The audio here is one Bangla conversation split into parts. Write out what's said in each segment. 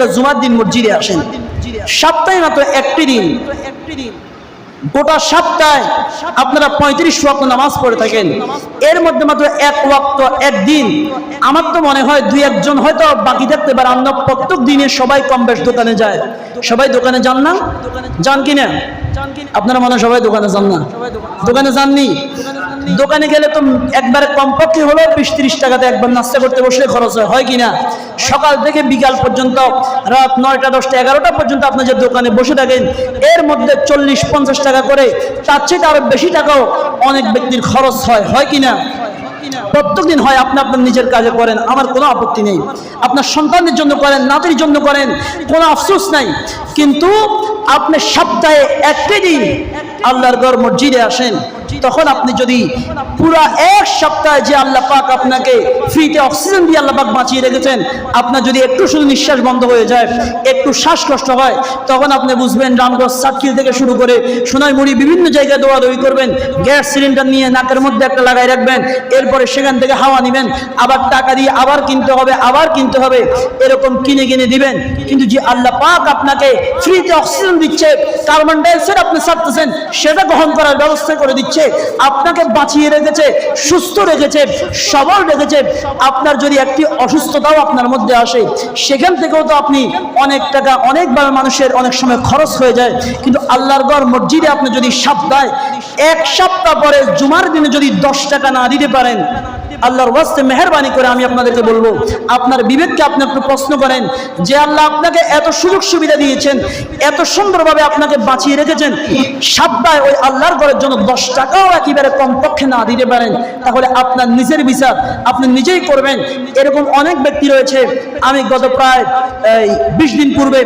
আপনারা জুমার দিন মসজিদে আসেন। সপ্তাহে মাত্র একটি দিন। গোটা সপ্তাহে আপনারা পঁয়ত্রিশ ওয়াক্ত নামাজ পড়ে থাকেন। এর মধ্যে মাত্র এক ওয়াক্ত একদিন। আমার তো মনে হয় দুই একজন হয়তো বাকি থাকতে পারে। আমরা প্রত্যেক দিনে সবাই কম বেশ দোকানে যায় সবাই দোকানে যান না? যান কিনা? আপনারা মনে হয় সবাই দোকানে যান না? দোকানে যাননি? দোকানে গেলে তো একবারে কমপক্ষে হলো বিশ ত্রিশ টাকাতে একবার নাস্তা করতে বসলে খরচ হয় হয় কিনা? সকাল থেকে বিকাল পর্যন্ত, রাত নয়টা, দশটা, এগারোটা পর্যন্ত আপনি যে দোকানে বসে থাকেন, এর মধ্যে চল্লিশ, পঞ্চাশ টাকা করে, তার চেয়ে আরও বেশি টাকাও অনেক ব্যক্তির খরচ হয় হয় কিনা? প্রত্যেক দিন হয়, আপনি আপনার নিজের কাজে করেন, আমার কোনো আপত্তি নেই। আপনার সন্তানের জন্য করেন, নাতির জন্য করেন, কোনো আফসোস নাই। কিন্তু আপনি সপ্তাহে একটাই দিন আল্লাহর ঘর মসজিদে আসেন তখন আপনি যদি পুরা এক সপ্তাহে যে আল্লাহ পাক আপনাকে ফ্রিতে অক্সিজেন দিয়ে আল্লাহ পাক বাঁচিয়ে রেখেছেন, আপনার যদি একটু শুধু নিঃশ্বাস বন্ধ হয়ে যায়, একটু শ্বাসকষ্ট হয়, তখন আপনি বুঝবেন রামগঞ্জ সাতকিল থেকে শুরু করে সোনাইমুড়ি বিভিন্ন জায়গায় দৌড়াদৌড়ি করবেন, গ্যাস সিলিন্ডার নিয়ে নাকের মধ্যে একটা লাগাই রাখবেন, এরপরে সেখান থেকে হাওয়া নেবেন, আবার টাকা দিয়ে আবার কিনতে হবে, আবার কিনতে হবে, এরকম কিনে কিনে দিবেন, কিন্তু যে আল্লাহ পাক আপনাকে ফ্রিতে অক্সিজেন দিচ্ছে কার্বন ডাইঅক্সাইড আপনি ছাড়তেছেন, সেটা গ্রহণ করার ব্যবস্থা করে দিচ্ছে আপনাকে বাঁচিয়ে রেখেছে, সুস্থ রেখেছে, সবল রেখেছে। আপনার যদি একটি অসুস্থতাও আপনার মধ্যে আসে, সেখান থেকেও তো আপনি অনেক টাকা, অনেকবার মানুষের অনেক সময় খরচ হয়ে যায়। কিন্তু আল্লাহর গড় মসজিদে আপনি যদি সপ্তাহে এক সপ্তাহ পরে জুমার দিনে যদি দশ টাকা না দিতে পারেন আল্লাহর ওয়াস্তে মেহরবানি করে আমি আপনাদেরকে বলব, আপনার বিবেককে আপনি একটু প্রশ্ন করেন যে আল্লাহ আপনাকে এত সুযোগ সুবিধা দিয়েছেন, এত সুন্দরভাবে আপনাকে বাঁচিয়ে রেখেছেন সপ্তাহে ওই আল্লাহর ঘরের জন্য দশ টাকাও একেবারে কমপক্ষে না দিতে পারেন, তাহলে আপনার নিজের বিচার আপনি নিজেই করবেন। এরকম অনেক ব্যক্তি রয়েছে, আমি গত প্রায়, এই, বিশ দিন পূর্বে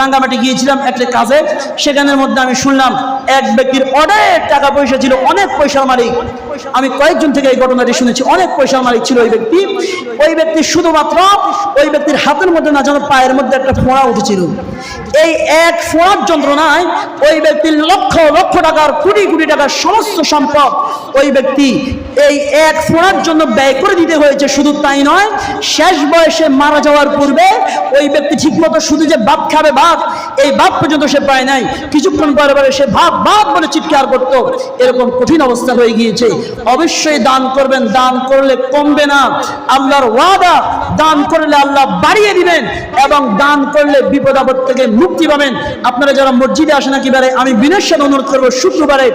রাঙ্গামাটি গিয়েছিলাম একটা কাজে, সেখানের মধ্যে আমি শুনলাম এক ব্যক্তির অনেক টাকা পয়সা ছিল, অনেক পয়সার মালিক। আমি কয়েকজন থেকে এই ঘটনাটি শুনেছি, অনেক পয়সার মালিক ছিল ওই ব্যক্তি। ওই ব্যক্তি শুধুমাত্র ওই ব্যক্তির হাতের মধ্যে না যেন পায়ের মধ্যে একটা ফোঁড়া উঠেছিল। এই এক ফোঁড়ার যন্ত্রণায় ওই ব্যক্তির লক্ষ লক্ষ টাকার, কোটি কোটি টাকার সমস্ত সম্পদ ওই ব্যক্তি এই এক ফোঁড়ার জন্য ব্যয় করে দিতে হয়েছে। শুধু তাই নয়, শেষ বয়সে মারা যাওয়ার পূর্বে ওই ব্যক্তি ঠিকমতো শুধু যে ভাত খাবে ভাত এই ভাত পর্যন্ত সে পায় নাই। কিছুক্ষণ পরে পরে সে ভাত ভাত বলে চিৎকার করতো। এরকম কঠিন অবস্থা হয়ে গিয়েছে। অবশ্যই দান করবেন, দান করলে কমবে না। আল্লাহর ওয়াদা, দান করলে আল্লাহ বাড়িয়ে দিবেন এবং দান করলে বিপদ থেকে মুক্তি পাবেন। আপনারা যারা মসজিদে আসেন একেবারে, আমি সাথে অনুরোধ করব, শুক্রবারে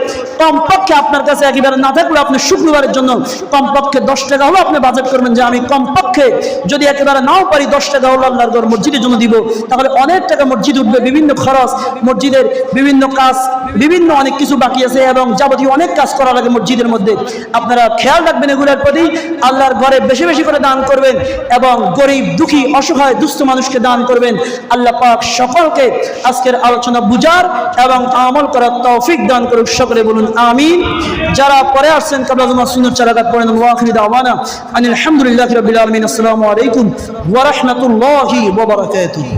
কমপক্ষে আপনার কাছে একেবারে না থাকলে আপনি শুক্রবারের জন্য কমপক্ষে দশ টাকা হলো আপনি বাজেট করবেন যে আমি কমপক্ষে যদি একেবারে নাও পারি দশ টাকা হলো আল্লাহর ঘর মসজিদের জন্য দিব, তাহলে অনেক টাকা মসজিদ উঠবে, বিভিন্ন খরচ, মসজিদের বিভিন্ন কাজ, বিভিন্ন অনেক কিছু বাকি আছে এবং যাবতীয় অনেক কাজ করা লাগে মসজিদের মধ্যে। আপনারা খেয়াল রাখবেন এগুলোর প্রতি, আল্লাহর ঘরে বেশি বেশি করে দান করবেন এবং গরিব, দুঃখী, অসহায়, দুস্থ মানুষকে দান করবেন। আল্লাহ পাক সকলকে আজকের আলোচনা বুঝার এবং আমল করার তৌফিক দান করুক। সকলে বলুন আমিন। যারা পরে আসছেন কাবলাজুমা সুন্দর চারাকাত পড়েন ওয়াখির দাওয়ানা। আনিল আলহামদুলিল্লাহ রবিল আলমিন। আসসালামু আলাইকুম ওয়া রাহমাতুল্লাহি ওয়া বারাকাতুহু।